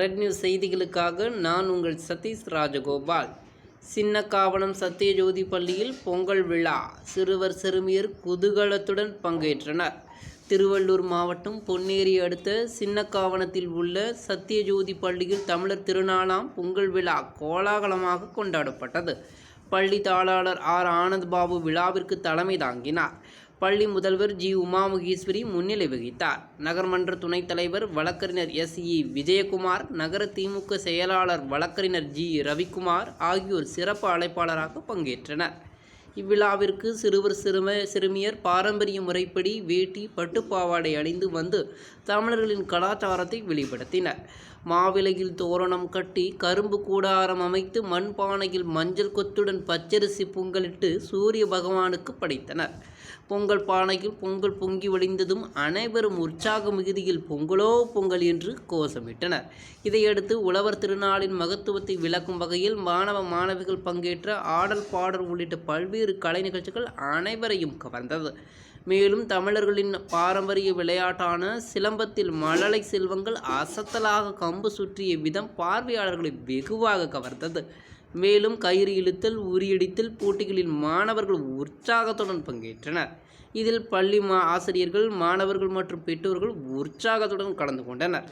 Red news செய்திகளுக்காக நான் உங்கள் சதீஷ் ராஜகோபால். சின்னக்காவனம் சத்தியஜோதி பள்ளியில் பொங்கல் விழா. சிறுவர் சிறுமியர் குதூகலத்துடன் பங்கேற்றனர். திருவள்ளூர் மாவட்டம் பொன்னேரி அடுத்த சின்னக்காவனத்தில் உள்ள சத்தியஜோதி பள்ளியில் தமிழர் திருநாளாம் பொங்கல் விழா கோலாகலமாக கொண்டாடப்பட்டது. பள்ளி தாளாளர் ஆர். ஆனந்த் பாபு விழாவிற்கு தலைமை தாங்கினார். பள்ளி முதல்வர் ஜி. உமாமகேஸ்வரி முன்னிலை வகித்தார். நகர்மன்ற துணைத் தலைவர் வழக்கறிஞர் எஸ். இ. விஜயகுமார் நகர திமுக செயலாளர் வழக்கறிஞர் ஜி. ரவிக்குமார் ஆகியோர் சிறப்பு அழைப்பாளராக பங்கேற்றனர். இவ்விழாவிற்கு சிறுவர் சிறும சிறுமியர் பாரம்பரிய முறைப்படி வேட்டி பட்டுப்பாவாடை அணிந்து வந்து தமிழர்களின் கலாச்சாரத்தை வெளிப்படுத்தினர். மாவிலையில் தோரணம் கட்டி கரும்பு கூடாரம் அமைத்து மண்பானையில் மஞ்சள் கொத்துடன் பச்சரிசி பொங்கலிட்டு சூரிய பகவானுக்கு படைத்தனர். பொங்கல் பானையில் பொங்கல் பொங்கி வழிந்ததும் அனைவரும் உற்சாக மிகுதியில் பொங்கலோ பொங்கல் என்று கோஷமிட்டனர். இதையடுத்து உழவர் திருநாளின் மகத்துவத்தை விளக்கும் வகையில் மாணவ மாணவிகள் பங்கேற்ற ஆடல் பாடல் உள்ளிட்ட பல்வேறு கலை நிகழ்ச்சிகள் அனைவரையும் கவர்ந்தது. மேலும் தமிழர்களின் பாரம்பரிய விளையாட்டான சிலம்பத்தில் மழலை செல்வங்கள் அசத்தலாக கம்பு சுற்றிய விதம் பார்வையாளர்களை வெகுவாக கவர்ந்தது. மேலும் கயிறு இழுத்தல் உரியடித்தல் போட்டிகளில் மாணவர்கள் உற்சாகத்துடன் பங்கேற்றனர். இதில் பள்ளி மா ஆசிரியர்கள் மாணவர்கள் மற்றும் பெற்றோர்கள் உற்சாகத்துடன் கலந்து கொண்டனர்.